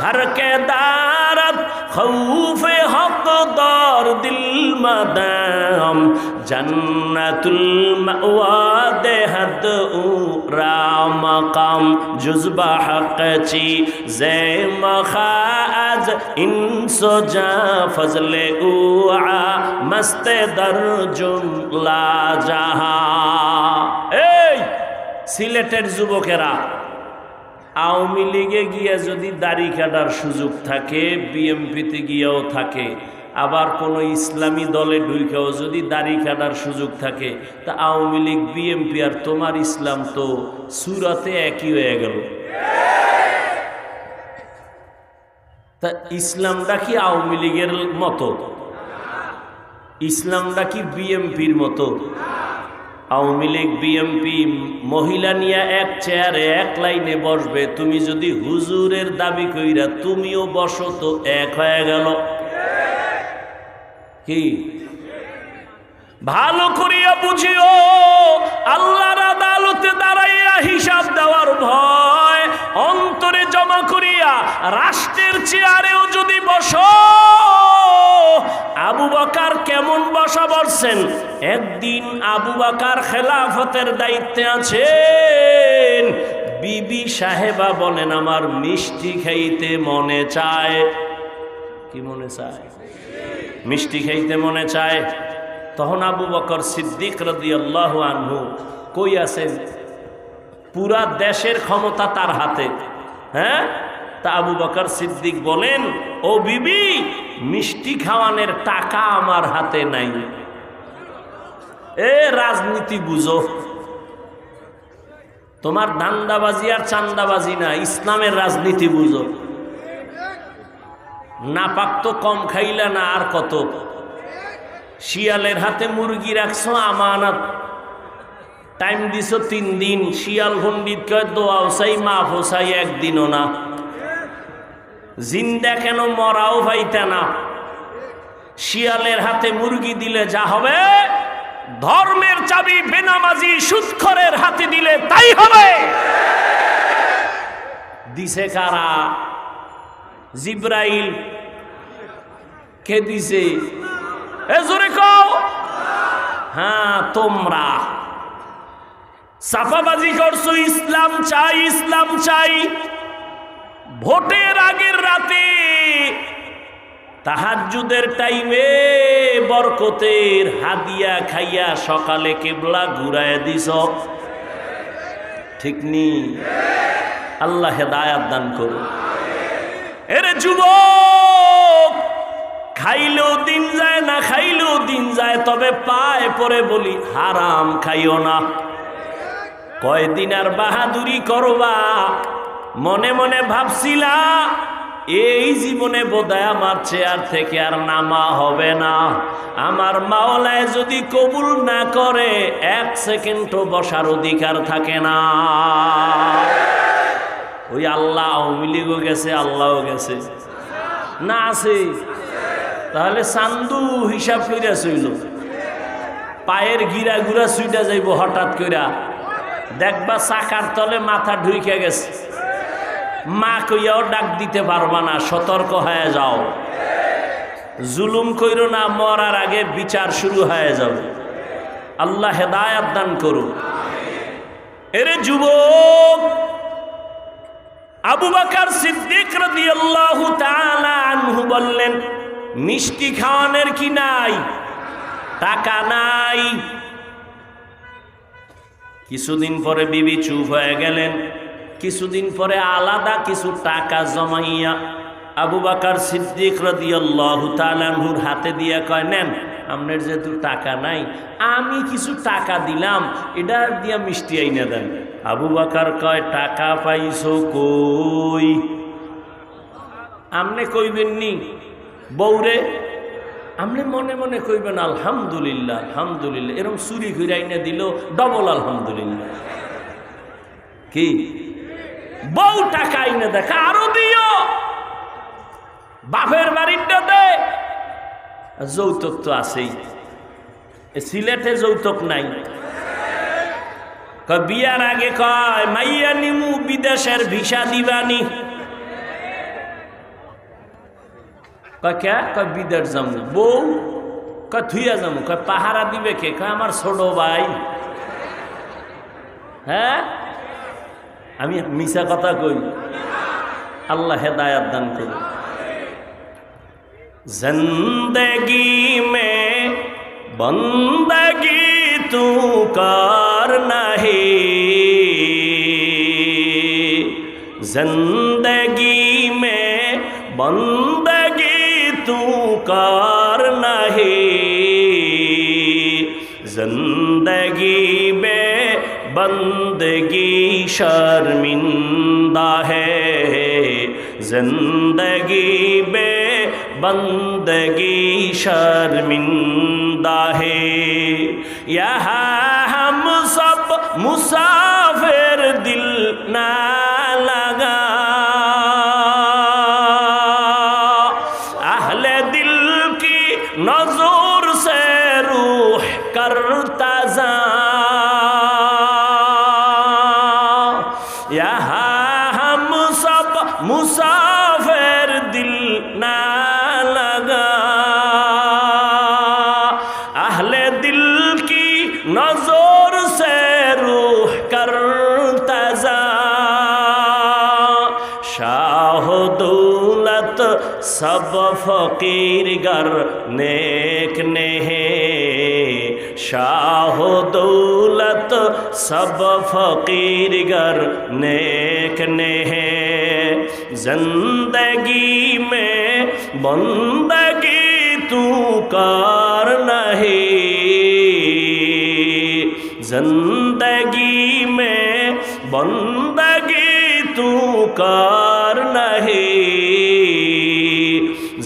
হারকে দারাত খৌফে হক দর দিল মাদাম জান্নাতুল মাওয়া দেহত উরা মাকাম জুজবা হকচি জে মখাজ ইনসো জা ফজলে উআ মস্তে দর জুমলা জাহা এই সিলেটের যুবকেরা আওয়ামী লীগে গিয়ে যদি দাড়ি কাটার সুযোগ থাকে, বিএমপিতে গিয়েও থাকে, আবার কোনো ইসলামী দলে ঢুকেও যদি দাড়ি কাটার সুযোগ থাকে, তা আওয়ামী লীগ, বিএমপি আর তোমার ইসলাম তো সুরাতে একই হয়ে গেল। তা ইসলামটা কি আওয়ামী লীগের মতো? ইসলামটা কি বিএমপির মতো? আওয়ামী লীগ বিএমপি মহিলা নিয়ে এক চেয়ারে, এক লাইনে বসবে। তুমি যদি হুজুরের দাবি কইরা তুমিও বসো তো এক হয়ে গেল। কি? ভালো করিয়া বুঝিও, আল্লাহর আদালতে দাঁড়াইয়া হিসাব দেওয়ার ভয়, অন্তরে জমা করিয়া রাষ্ট্রের চেয়ারেও যদি বসো বকার কেমন বসা বসছেন একদিন আবু বাকার খেলাফতের দায়িত্বে আছেন। বিবি সাহেবা বলেন, আমার মিষ্টি খাইতে মনে চায়। কি মনে চায়? মিষ্টি খাইতে মনে চায়? তখন আবু বকর সিদ্দিক রদি আনহু কই আছেন? পুরা দেশের ক্ষমতা তার হাতে। হ্যাঁ? তা আবু বকর সিদ্দিক বলেন, ও বিবি মিষ্টি খাওয়ানোর টাকা আমার হাতে নাই। এ রাজনীতি বুঝো। তোমার দান্দাবাজি আর চান্দাবাজি না, ইসলামের রাজনীতি বুঝো। না পাক তো কম খাইলা না আর কত। শিয়ালের হাতে মুরগি রাখছো আমানত। টাইম দিছ তিন দিন, শিয়াল পণ্ডিত কয় দোয়াও চাই মাফ চাই একদিনও না। জিন্দা কেন মরাও পাইতে না। শিয়ালের হাতে মুরগি দিলে যা হবে, ধর্মের চাবি, বেনামাজি, সুৎখরের হাতে দিলে তাই হবে। দিছে কারা? জিব্রাইল। কে দিছে? এ জোরে কও। হ্যাঁ তোমরা। সাফাবাজি করছ, ইসলাম চাই ইসলাম চাই। ভোটের আগের রাতে তাহাজুদের টাইমে বরকতের হাদিয়া খাইয়া সকালে কেবলা ঘুরায় দিস। ঠিক নি? আল্লাহ হেদায়াত দান করুন। এরে যুবক, খাইলেও দিন যায় না, খাইলেও দিন যায়, তবে পায় পরে বলি, হারাম খাইও না। কয়দিন আর বাহাদুরি করবা? মনে মনে ভাবছিলা, এই জীবনে বোধহয় আমার চেয়ার থেকে আর নামা হবে না। আমার মাওলায় যদি কবুল না করে, এক সেকেন্ডও বসার অধিকার থাকে না। ওই আল্লাহ আওয়ামী গেছে, আল্লাহও গেছে। না আছে? তাহলে চান্দু হিসাব কইরা চইল। পায়ের গিরা গুড়া সুইটা যাইব হঠাৎ কইরা। দেখবা চাকার তলে মাথা ঢুইকে গেছে। মা কইয়াও ডাক দিতে পারবা না, সতর্ক হয়ে যাও। জুলুম কইরো না, মরার আগে বিচার শুরু হয়ে যাবে। আল্লাহ হেদায়াত দান করুন এরে যুবক, আবু বাকার সিদ্দিক রাদিয়াল্লাহু তাআলা আনহু বললেন, মিষ্টি খাওয়ানোর কি নাই? টাকা নাই। কিছুদিন পরে বিবি চুপ হয়ে গেলেন। কিছুদিন পরে আলাদা কিছু টাকা জমাইয়া আবু বাকার সিদ্দিক রদিয়াল্লাহু হাতে দিয়া কয়, নেন আপনার যেহেতু টাকা নাই, আমি কিছু টাকা দিলাম, এটা দিয়া মিষ্টি আইনে দেন। আবু বাকার কয়, টাকা পাইছো কই? আমনে কইবেন নি বৌরে আপনি মনে মনে কইবেন, আলহামদুলিল্লাহ আলহামদুলিল্লাহ। এরকম চুরি ঘুরে আইনা দিল, ডবল আলহামদুলিল্লাহ। কি? বউ টাকা আইনে দেখা আরও দিও। বাপের বাড়িটা দে যৌতুক তো আছেই। সিলেটে যৌতুক নাই। বিয়ার আগে কয়, মাইয়া নিমু বিদেশের ভিসা দিবানি। কে? কয়, বিদেশ বউ? কয় থুইয়া কয়, পাহারা দিবে কে? কয়, আমার ছোট ভাই। হ্যাঁ? আমি মিশা কথা কই। আল্লাহ হেদায়াত দান করি জিন্দগি মে বন্দগি তু কার নাহি। জিন্দগি মে বন্দগি তু কার নাহি। জিন্দগি شرمندہ ہے۔ زندگی بے بندگی شرمندہ ہے۔ یہ ہم سب مسافر دل نہ لگا۔ اہل دل کی نظور سے روح کرتا زان فقیر گر نیک نہے۔ شاہ دولت سب فقیر گر نیک نہے۔ زندگی میں بندگی تو کار نہیں زندگی میں بندگی تو کار نہیں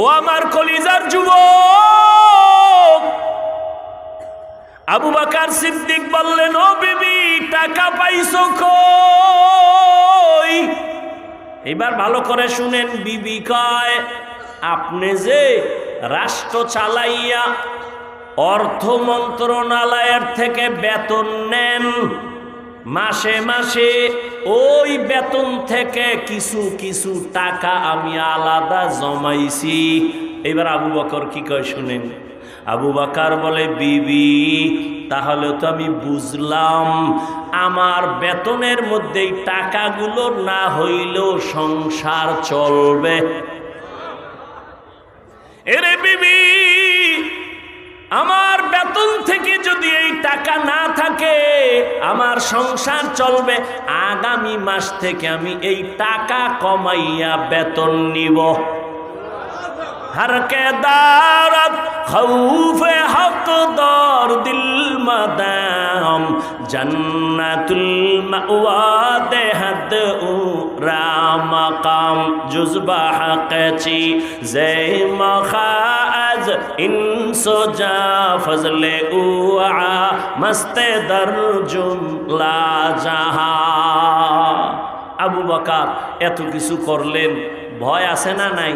ও আমার কলিজার যুবক। আবু বাকার সিদ্দিক বললেন, ও বিবি, টাকা পাইছো কই? এবার ভালো করে শুনেন, বিবি কয়, আপনি যে রাষ্ট্র চালাইয়া অর্থ মন্ত্রণালয়ের থেকে বেতন নেন, মাসে মাসে ওই বেতন থেকে কিছু কিছু টাকা আমি আলাদা জমাইছি। এবার আবু বকর কি কয় শুনেন? আবু বাকার বলে, বিবি, তাহলে তো আমি বুঝলাম, আমার বেতনের মধ্যেই টাকাগুলো না হইলেও সংসার চলবে। এরে বিবি আমার বেতন থেকে যদি এই টাকা না থাকে, আমার সংসার চলবে। আগামী মাস থেকে আমি এই টাকা কমাইয়া বেতন নিব। হারকে দারত খৌফে হক, দর দিল মাদাম, জান্নাতুল মাওয়া দেহদ উরা মাকাম জুজবা হাকচি জে মখা از ان سجا فضل اوعا مست در جملا আবু বকার, এত কিছু করলেন, ভয় আছে না নাই?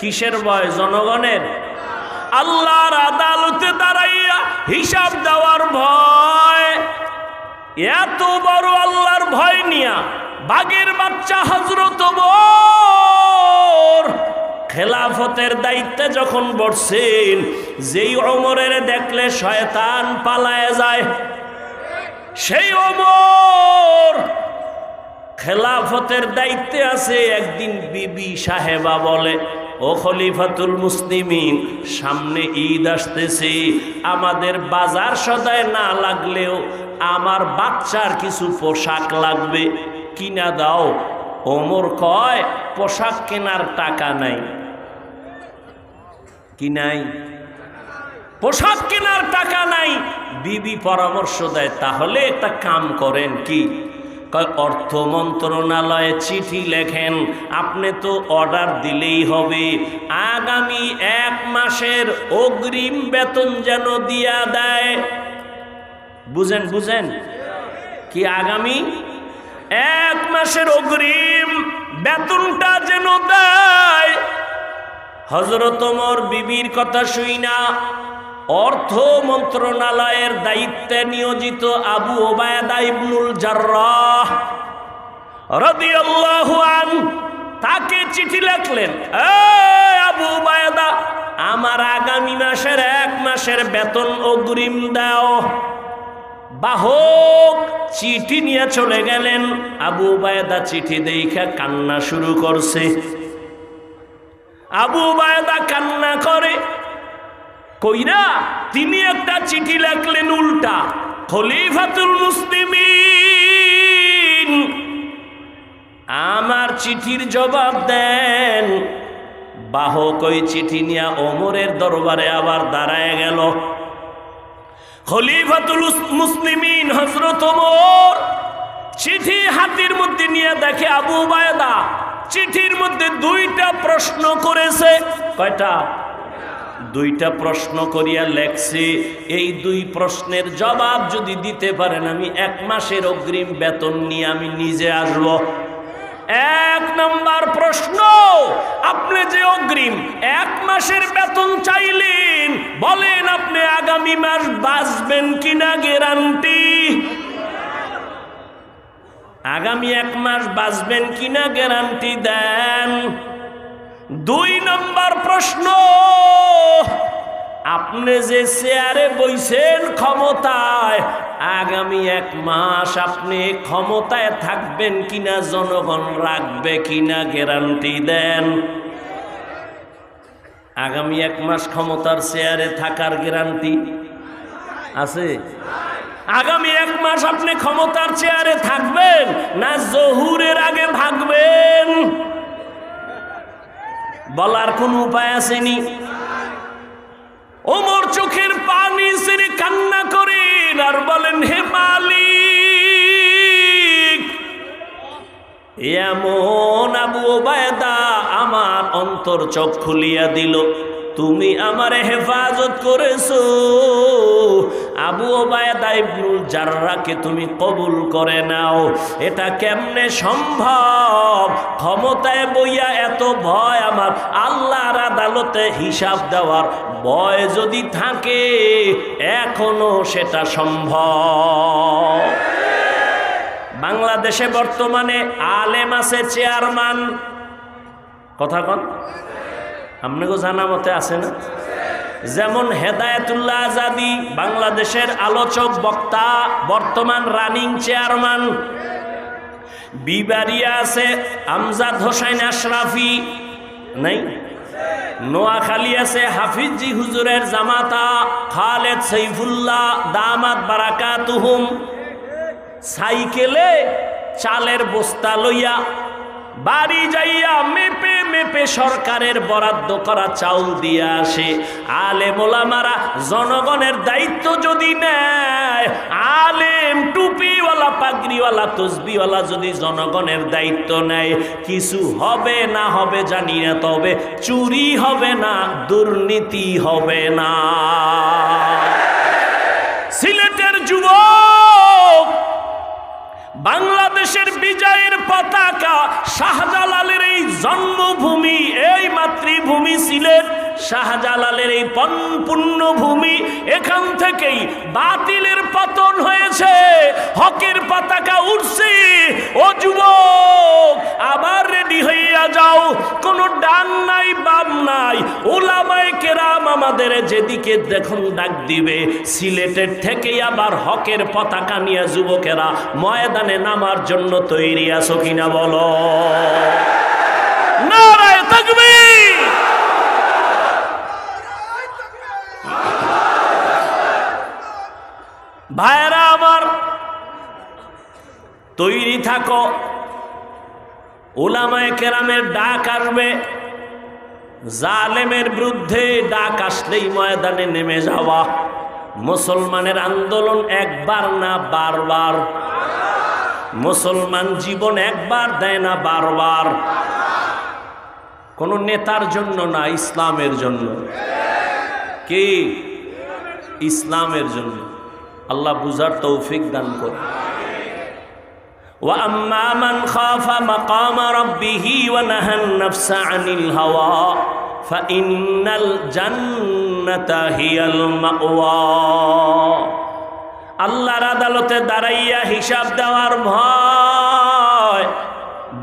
কিসের ভয়? জনগণের? আল্লাহর আদালতে দাঁড়াইয়া হিসাব দেওয়ার ভয়। এত বড় আল্লাহর ভয় নিয়া বাঘের বাচ্চা হজরত বর খেলাফতের দায়িত্বে যখন বসছেন, যেই অমরের দেখলে শয়তান পালায় যায়। সেই অমর খেলাফতের দায়িত্বে আছে, একদিন বিবি সাহেবা বলে, ও খলিফাতুল মুসলিমিন, সামনে ঈদ আসতেছে, আমাদের বাজার সদায় না লাগলেও আমার বাচ্চার কিছু পোশাক লাগবে, কিনা দাও। ওমর কয়, পোশাক কেনার টাকা নাই। কি নাই? পোশাক কেনার টাকা নাই। বিবি পরামর্শ দেয়, তাহলে একটা কাম করেন কি? অর্থ মন্ত্রণালয়ে চিঠি লেখেন, আপনি তো অর্ডার দিলেই হবে। আগামী এক মাসের অগ্রিম বেতন যেন দিয়া দেয়। বুঝেন বুঝেন? কি আগামী এক মাসের অগ্রিম বেতনটা যেন দেয়? হজরতমর বিবির কথা শুই না। অর্থ মন্ত্রণালয়ের দায়িত্বে নিয়োজিত আবু ওবায়দা ইবনুল তাকে চিঠি লিখলেন আবু ওবায়দা, আমার আগামী মাসের এক মাসের বেতন অগ্রিম দাও। বাহক, চিঠি নিয়ে চলে গেলেন। আবু বায়দা চিঠি দেখা কান্না শুরু করছে। আবু বায়দা কান্না করে, কইরা তিনি একটা চিঠি লেখলেন উল্টা, খলিফাতুল মুসলিমিন। আমার চিঠির জবাব দেন, বাহক ওই চিঠি নিয়ে ওমরের দরবারে আবার দাঁড়ায় গেল। খলিফাতুল মুসলিমিন হজরত ওমর চিঠি হাতির মধ্যে নিয়ে দেখে আবু বায়দা চিঠির মধ্যে দুইটা প্রশ্ন করেছে। কয়টা? দুইটা প্রশ্ন করিয়া লেখছে, এই দুই প্রশ্নের জবাব যদি দিতে পারেন আমি এক মাসের অগ্রিম বেতন নিয়ে আমি নিজে আসব। এক নম্বর প্রশ্ন, আপনি যে অগ্রিম এক মাসের বেতন চাইলেন, বলেন আপনি আগামী মাস বাঁচবেন কিনা গ্যারান্টি আগামী এক মাস বাঁচবেন কিনা গ্যারান্টি দেন। দুই নম্বর প্রশ্ন, আপনি যে চেয়ারে বইছেন ক্ষমতায়, আগামী এক মাস আপনি ক্ষমতায় থাকবেন কিনা জনগণ রাখবে কিনা গ্যারান্টি দেন। আগামী এক মাস ক্ষমতার চেয়ারে থাকার গ্যারান্টি আছে? আগামী এক মাস আপনি ক্ষমতার চেয়ারে থাকবেন না জহুরের আগে ভাগবেন। বলার কোন উপায় আসেনি। ওমর চোখের পানি সেরে কান্না করেন আর বলেন, হে মালিক, এমন আবু ওবায়দা আমার অন্তর চোখ খুলিয়া দিল। তুমি আমারে হেফাজত করেছ। আবু ওবায়দা ইবনুল জাররাকে তুমি কবুল করে নাও। এটা কেমনে সম্ভব? ক্ষমতায় বইয়া এত ভয় আমার। আল্লাহর আদালতে হিসাব দেওয়ার ভয় যদি থাকে, এখনও সেটা সম্ভব। বাংলাদেশে বর্তমানে আলেম আছে চেয়ারম্যান। কথা কন। আপনাকে জানা মতে আছে না? যেমন হেদায়তুল্লাহ আজাদি, বাংলাদেশের আলোচক, বক্তা, বর্তমান রানিং চেয়ারম্যান, বিবারিয়া আছে, আমজাদ হোসাইন আশরাফি, নাই? নোয়াখালী আছে, হাফিজি হুজুরের জামাতা, খালেদ সৈফুল্লাহ, দামাত বারাকাতুহুম। সাইকেলে চালের বস্তা লইয়া বাড়ি যাইয়া মেপে মেপে সরকারের বরাদ্দ করা চাউল দিয়ে আসে। আলে মোলামারা জনগণের দায়িত্ব যদি নেয়, আলেম টুপিওয়ালা, পাগড়িওয়ালা, তসবিওয়ালা যদি জনগণের দায়িত্ব নেয়, কিছু হবে না হবে জানি তবে চুরি হবে না, দুর্নীতি হবে না। সিলেটের যুবক বাংলাদেশের বিজয়ের পতাকা শাহজালালের এই জন্মভূমি, এই মাতৃভূমি সিলেট। শাহজালালের এই পুণ্যভূমি এখান থেকেই বাতিলের পতন হয়েছে। হকের পতাকা উঠছে ও যুবক, আবার রেডি হইয়া যাও। কোনো ডান নাই, বাম নাই। ওলামায় কেরাম আমাদের যেদিকে দেখুন ডাক দিবে। সিলেটের থেকেই আবার হকের পতাকা নিয়ে যুবকেরা ময়দানে নামার জন্য তৈরি আছো কিনা বলো। নারায় তৈরি থাকো। ওলামায় কেরামের ডাক আসবে। জালেমের বিরুদ্ধে ডাক আসলেই ময়দানে নেমে যাওয়া। মুসলমানের আন্দোলন একবার না বারবার। মুসলমান জীবন একবার দেয় না বারবার। কোনো নেতার জন্য না, ইসলামের জন্য। কি? ইসলামের জন্য। আল্লাহ বুঝার তৌফিক দান করে وأما من خاف مقام ربه ونهى النفس عن الهوى فإن الجنة هي المأوى আল্লাহর আদালতে দাঁড়াইয়া হিসাব দেওয়ার ভয়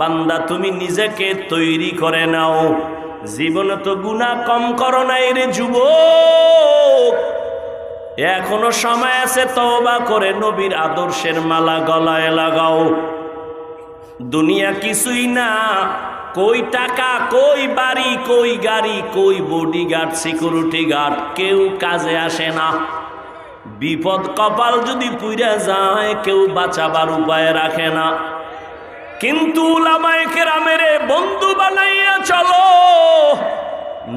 বান্দা তুমি নিজেকে তৈরি করে নাও জীবনে তো গুণা কম করো নাই রে যুবক এখনও সময় আছে তওবা করে নবীর আদর্শের মালা গলায় লাগাও। দুনিয়া কিছুই না, কই টাকা, কই বাড়ি, কই গাড়ি, কই বডিগার্ড সিকিউরিটি গার্ড কেউ কাজে আসে না। বিপদ কপাল যদি পুইরা যায়, কেউ বাঁচাবার উপায় রাখে না। কিন্তু কেরামের বন্ধু বানাইয়া চলো,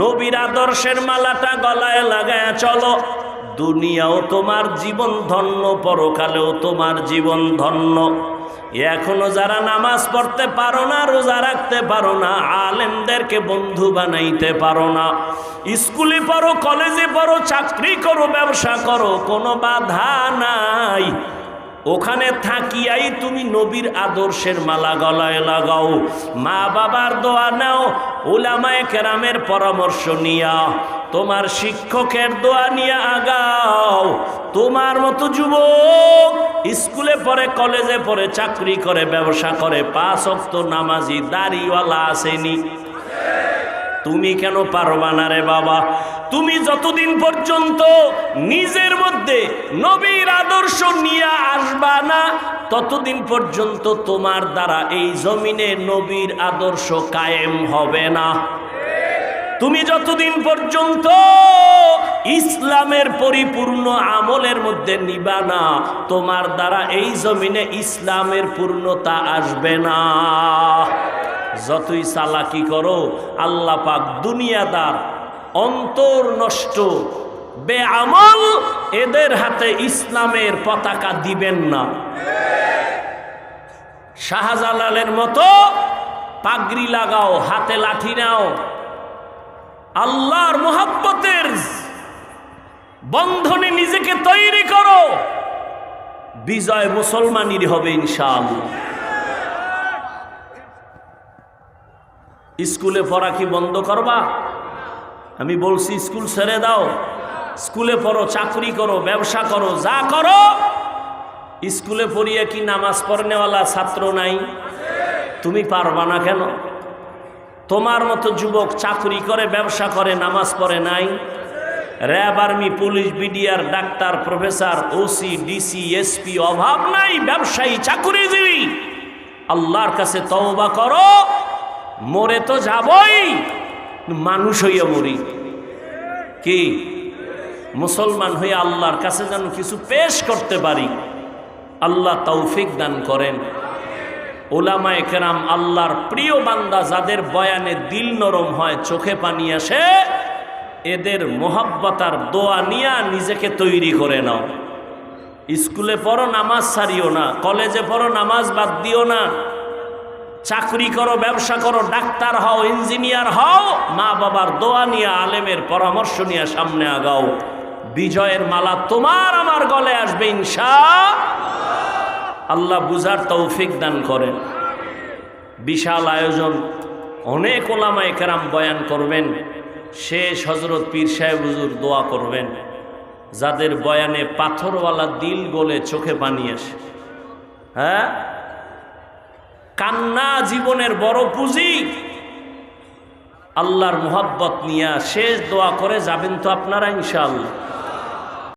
নবীর আদর্শের মালাটা গলায় লাগায়া চলো। দুনিয়াও তোমার জীবন ধন্য, পরকালেও তোমার জীবন ধন্য। এখনও যারা নামাজ পড়তে পারো না, রোজা রাখতে পারো না, আলেমদেরকে বন্ধু বানাইতে পারো না। স্কুলে পড়ো, কলেজে পড়ো, চাকরি করো, ব্যবসা করো, কোনো বাধা নাই। ওখানে থাকিয়াই তুমি নবীর আদর্শের মালা গলায় লাগাও। মা বাবার দোয়া নাও ওলামায় কেরামের পরামর্শ নিয়া। তোমার শিক্ষকের দোয়া নিয়ে আগাও। তোমার মতো যুবক স্কুলে পড়ে, কলেজে পড়ে, চাকরি করে, ব্যবসা করে, পাঁচ অক্ত নামাজি, দাড়িওয়ালা আসেনি। তুমি কেন পারবা না রে বাবা? তুমি যতদিন পর্যন্ত নিজের মধ্যে নবীর আদর্শ নিয়ে আসবা না, ততদিন পর্যন্ত তোমার দ্বারা এই জমিনে নবীর আদর্শ কায়েম হবে না। তুমি যতদিন পর্যন্ত ইসলামের পরিপূর্ণ আমলের মধ্যে নিবা না, তোমার দ্বারা এই জমিনে ইসলামের পূর্ণতা আসবে না। যতই চালাকি করো, আল্লাহ পাক দুনিয়াদার অন্তর নষ্ট, বেআমল এদের হাতে ইসলামের পতাকা দিবেন না। শাহজালালের মতো পাগড়ি লাগাও, হাতে লাঠি নাও আল্লাহর মোহাব্বতের বন্ধনে নিজেকে তৈরি করো। বিজয় মুসলমানির হবে ইনশাআল্লাহ। স্কুলে পড়া কি বন্ধ করবা? আমি বলছি, স্কুল ছেড়ে দাও। স্কুলে পড়ো, চাকরি করো, ব্যবসা করো, যা করো। স্কুলে পড়িয়ে কি নামাজ পড়নেওয়ালা ছাত্র নাই? তুমি পারবা না কেন? তোমার মতো যুবক চাকরি করে, ব্যবসা করে, নামাজ পড়ে নাই। RAB army, police, BDR, doctor, professor, OC, DC, SP, অভাব নাই, ব্যবসায়ী, চাকুরিজীবী। আল্লাহর কাছে তওবা করো, মরে তো যাবই, মানুষ হইয়া মরি। কি? মুসলমান হয়ে আল্লাহর কাছে যেন কিছু পেশ করতে পারি, আল্লাহ তৌফিক দান করেন। ওলামায় কেরাম আল্লাহর প্রিয় বান্দা যাদের বয়ানে দিল নরম হয়, চোখে পানি আসে, এদের মোহাব্বতার দোয়া নিয়া নিজেকে তৈরি করে নাও। স্কুলে পড়ো, নামাজ ছাড়িও না। কলেজে পড়ো, নামাজ বাদ দিও না। চাকরি করো, ব্যবসা করো, ডাক্তার হও, ইঞ্জিনিয়ার হও মা বাবার দোয়া নিয়ে, আলেমের পরামর্শ নিয়ে সামনে আগাও। বিজয়ের মালা তোমার আমার গলে আসবে, ইনশা আল্লাহ বুঝার তৌফিক দান করেন। বিশাল আয়োজন। অনেক ওলামায় কেরাম বয়ান করবেন। শেষ হজরত পীর সাহেব হুজুর দোয়া করবেন। যাদের বয়ানে পাথরওয়ালা দিল গলে চোখে পানি আসে। হ্যাঁ? কান্না জীবনের বড় পুঁজি। আল্লাহর মোহাব্বত নিয়ে শেষ দোয়া করে যাবেন তো আপনারা ইনশাআল্লাহ।